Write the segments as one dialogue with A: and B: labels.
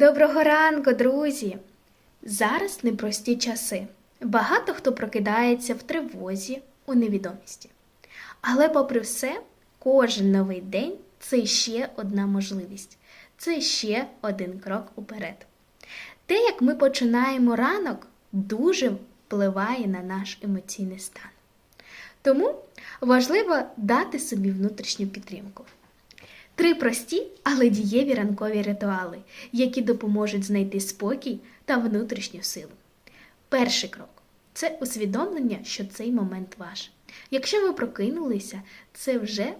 A: Доброго ранку, друзі! Зараз непрості часи. Багато хто прокидається в тривозі, у невідомості. Але, попри все, кожен новий день це ще одна можливість, це ще один крок уперед. Те, як ми починаємо ранок, дуже впливає на наш емоційний стан. Тому важливо дати собі внутрішню підтримку. Три прості, але дієві ранкові ритуали, які допоможуть знайти спокій та внутрішню силу. Перший крок це усвідомлення, що цей момент ваш. Якщо ви прокинулися, це вже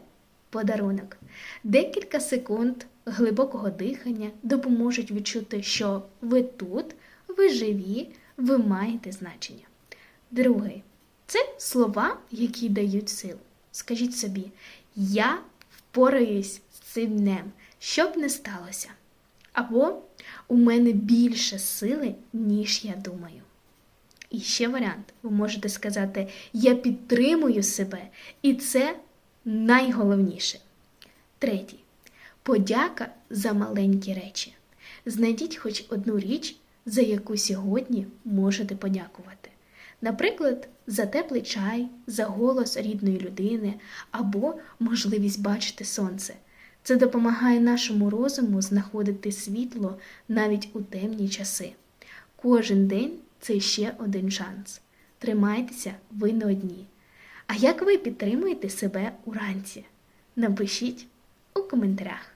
A: подарунок. Декілька секунд глибокого дихання допоможуть відчути, що ви тут, ви живі, ви маєте значення. Другий це слова, які дають силу. Скажіть собі, я впораюсь цим днем, що б не сталося. Або у мене більше сили, ніж я думаю. І ще варіант: ви можете сказати, я підтримую себе, і це найголовніше. Третій. Подяка за маленькі речі. Знайдіть хоч одну річ, за яку сьогодні можете подякувати. Наприклад, за теплий чай, за голос рідної людини або можливість бачити сонце. Це допомагає нашому розуму знаходити світло навіть у темні часи. Кожен день це ще один шанс. Тримайтеся, ви не одні. А як ви підтримуєте себе уранці? Напишіть у коментарях.